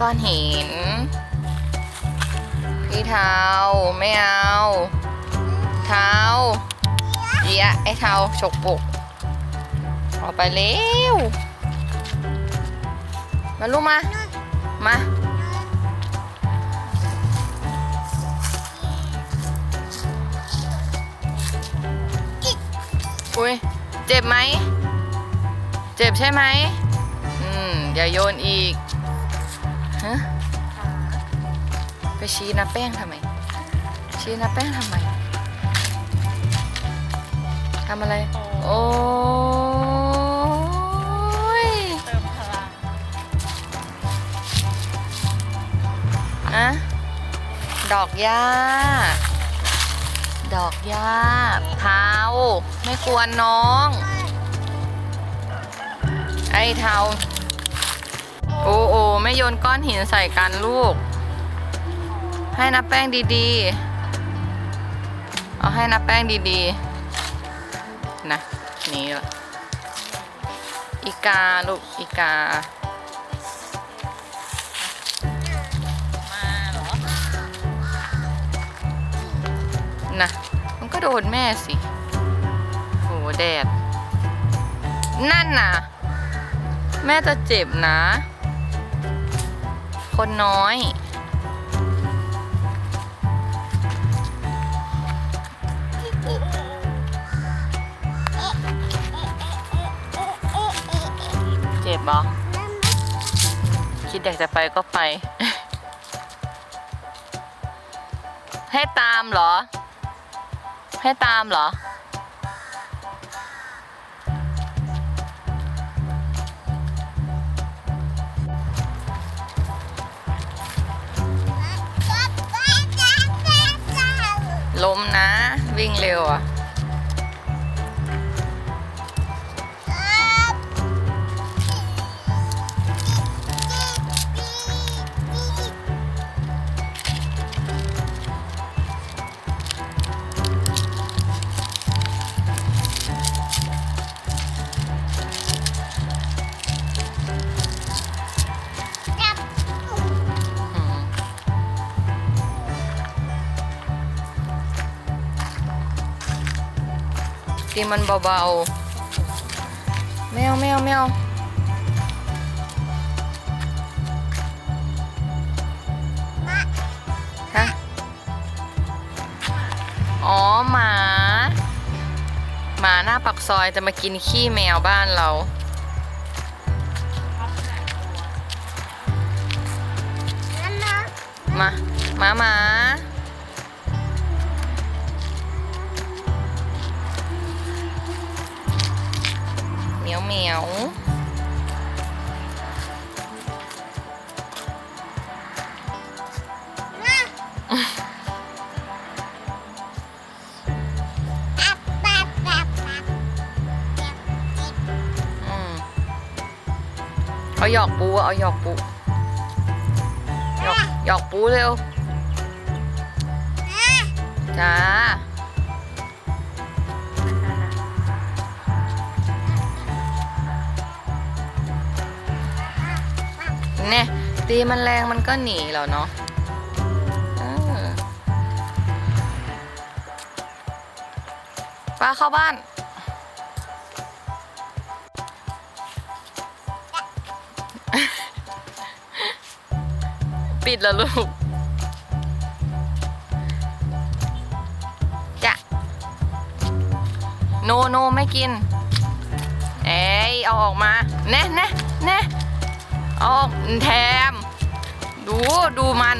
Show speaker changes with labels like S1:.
S1: ก้อนหิน พี่เทาไม่เอา เทาเยียไอ้เทาฉกปุกออกไปเร็ว มาลูกมา มา อุ้ย เจ็บไหม เจ็บใช่ไหม อืม อย่าโยนอีก ฮะไปชี้นะแป้งทำไม ชี้นะแป้งทำไมทำอะไร โอ้ย
S2: เติมพลัง
S1: อะดอกหญ้า ดอกหญ้าเท้า ไม่กวนน้อง ไอ้เท้า โอ้โอ้ไม่ โยนก้อนหินใส่กันลูก ให้นับแป้งดีๆ เอาให้นับแป้งดีๆ นะ นี่ละอีกาลูก อีกา
S2: มาเหรอ
S1: นะมันก็โดนแม่สิโหแดด นั่นน่ะ แม่จะเจ็บนะ คนน้อย เจ็บเหรอคิดอยากจะไปก็ไป ให้ตามเหรอ ให้ตามเหรอ วิ่งเร็วอะ ตีมันเบาๆแมวแมวแมวฮะ อ๋อ หมา หมาหน้าปักซอยจะมากินขี้แมวบ้านเรามาหมาหมา มียวเหมียวอืมเอาหยอกปูเอาหยอกปูหยอกหยอกปูเร็วจ้า เนี่ยตีมันแรงมันก็หนีแล้วเนาะป้าเข้าบ้าน ปิดแล้วลูกจะโนโนไม่กิน เอ้ยเอาออกมา แน่แน่แน่ ออกแถม ดูดูมัน